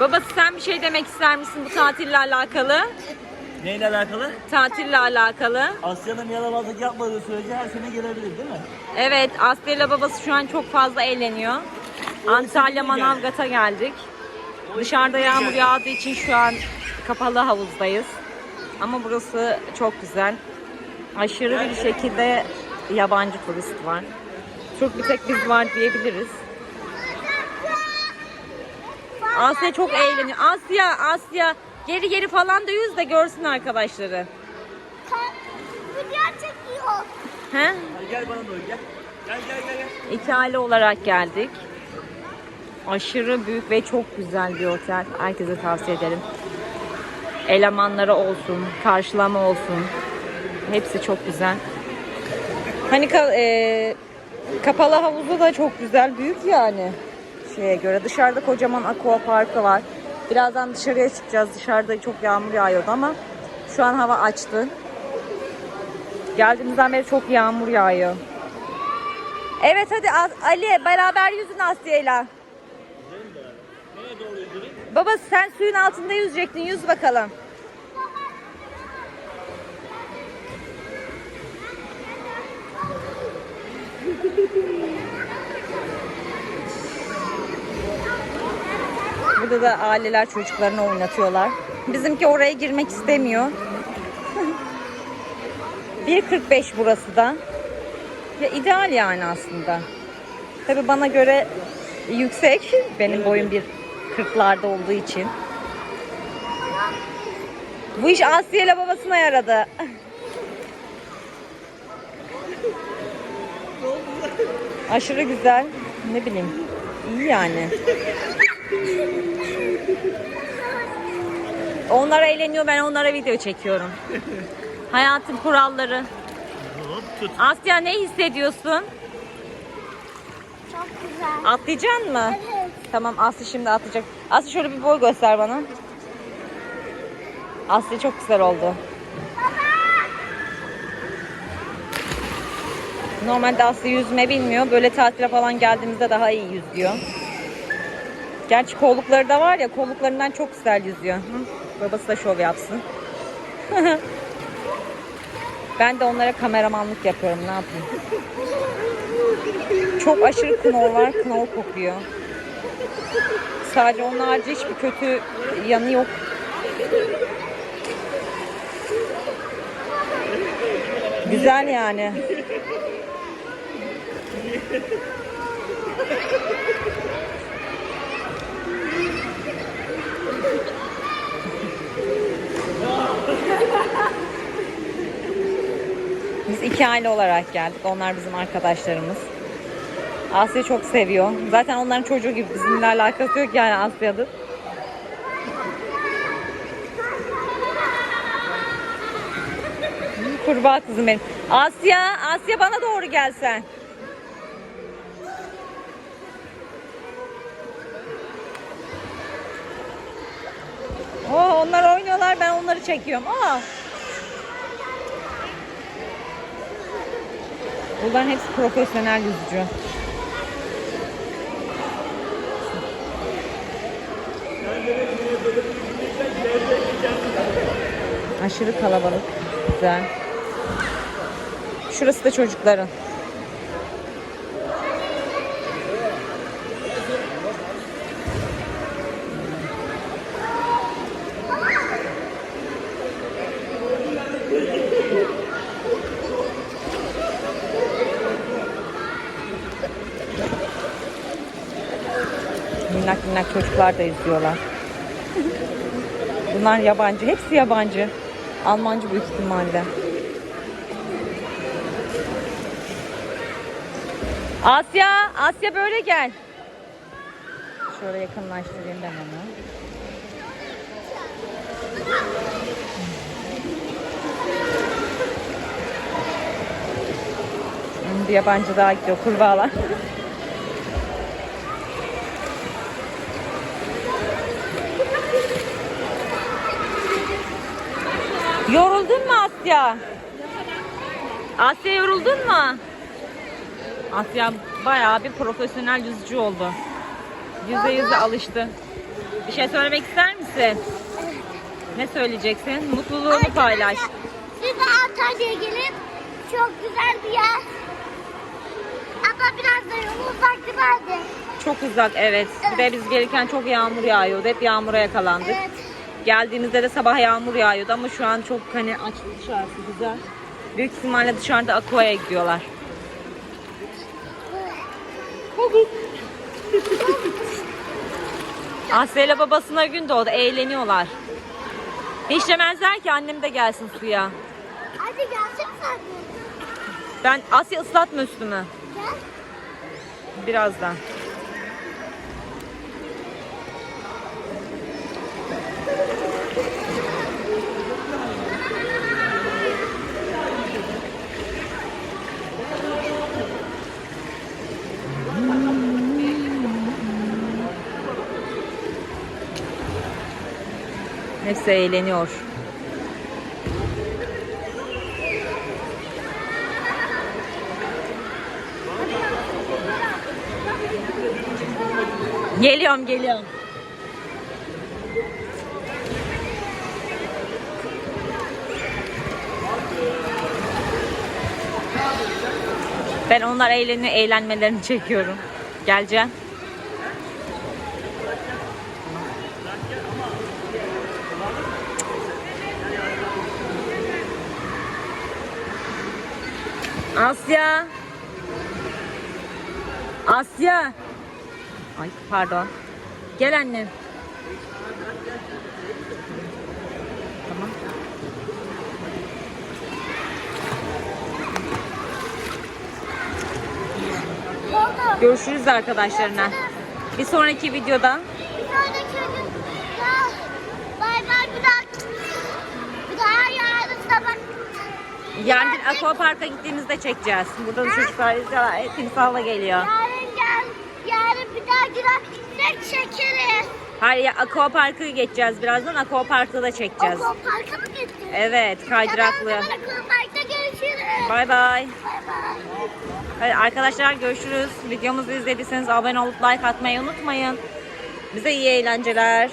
Babası sen bir şey demek ister misin bu tatille alakalı? Neyle alakalı? Tatille alakalı. Asya'nın yalamazlık yapmadığı sürece her sene gelebilir değil mi? Evet Asya ile babası şu an çok fazla eğleniyor. Antalya Manavgat'a geldik. Dışarıda yağmur yağdığı için şu an kapalı havuzdayız. Ama burası çok güzel. Aşırı bir şekilde yabancı turist var. Türk bir tek biz var diyebiliriz. Asya çok eğleniyor. Asya, Asya geri geri falan da yüz de görsün arkadaşları. Video çekiyor. He? Gel bana doğru gel. Gel gel gel. gel. İki aile olarak geldik. Aşırı büyük ve çok güzel bir otel. Herkese tavsiye ederim. Elemanları olsun, karşılama olsun. Hepsi çok güzel. Hani ka- e, kapalı havuzu da çok güzel, büyük yani. Şeye göre dışarıda kocaman aqua parkı var. Birazdan dışarıya çıkacağız. Dışarıda çok yağmur yağıyordu ama şu an hava açtı. Geldiğimizden beri çok yağmur yağıyor. Evet hadi Ali beraber yüzün Asya'yla. Baba sen suyun altında yüzecektin yüz bakalım. Burada da aileler çocuklarını oynatıyorlar. Bizimki oraya girmek istemiyor. 1.45 burası da. Ya ideal yani aslında. Tabii bana göre yüksek. Benim boyum bir 40'larda olduğu için. Bu iş Asya ile babasına yaradı. Aşırı güzel. Ne bileyim. İyi yani. Onlar eğleniyor ben onlara video çekiyorum. Hayatın kuralları. Asya ne hissediyorsun? Çok güzel. Atlayacaksın mı? Evet. Tamam Aslı şimdi atlayacak. Aslı şöyle bir boy göster bana. Aslı çok güzel oldu. Normalde Aslı yüzme bilmiyor. Böyle tatile falan geldiğimizde daha iyi yüzüyor. Gerçi kollukları da var ya kolluklarından çok güzel yüzüyor. Hı? Babası da şov yapsın. ben de onlara kameramanlık yapıyorum ne yapayım. Çok aşırı knor var. Knor kokuyor. Sadece onun harici hiçbir kötü yanı yok. Güzel yani. Aile olarak geldik. Onlar bizim arkadaşlarımız. Asya çok seviyor. Zaten onların çocuğu gibi bizimle alakası yok yani Asya'dır. Kurbağa kızım benim. Asya, Asya bana doğru gelsen. Oo, onlar oynuyorlar ben onları çekiyorum. Aa. Bunların hepsi profesyonel yüzücü. Aşırı kalabalık. Güzel. Şurası da çocukların. Minnak minnak çocuklar da izliyorlar. Bunlar yabancı. Hepsi yabancı. Almancı büyük ihtimalle. Asya, Asya böyle gel. Şöyle yakınlaştırayım ben onu. Bir yabancı daha gidiyor kurbağalar. Yoruldun mu Asya? Asya yoruldun mu? Asya bayağı bir profesyonel yüzücü oldu. Yüze yüze alıştı. Bir şey söylemek ister misin? Ne söyleyeceksin? Mutluluğunu paylaş. Arkadaşlar, Siz de Antalya'ya gelin. Çok güzel bir yer. Ama biraz da yolu uzak anne? Çok uzak evet. Bir de biz gelirken çok yağmur yağıyordu. Hep yağmura yakalandık. Evet. Geldiğimizde de sabah yağmur yağıyordu ama şu an çok hani açtı dışarısı güzel. Büyük ihtimalle dışarıda aqua'ya gidiyorlar. Asya ile babasına gün doğdu. Eğleniyorlar. Hiç demezler ki annem de gelsin suya. Hadi gelsene sen. Ben Asya ıslatma üstümü. Gel. Birazdan. Hepsi eğleniyor. Geliyorum geliyorum. Ben onlar eğleniyor, eğlenmelerini çekiyorum. Geleceğim. Asya. Asya. Ay pardon. Gel annem. Tamam. Görüşürüz arkadaşlarına. Bir sonraki videoda Bir sonraki gün. Ya. Bay bay bir daha. Bir daha yarın sabah. Yarın Aqua Park'a gittiğimizde çekeceğiz. Burada da çocuklar. Hep timsahla geliyor. Yarın gel. Yarın bir daha girer. çekeriz. Hayır ya Aqua Park'ı geçeceğiz birazdan. Aqua Park'ı da çekeceğiz. Okul parka mı gittin? Evet kaydıraklı. Okul parkta görüşürüz. Bay bay. Bay bay. Arkadaşlar görüşürüz. Videomuzu izlediyseniz abone olup like atmayı unutmayın. Bize iyi eğlenceler.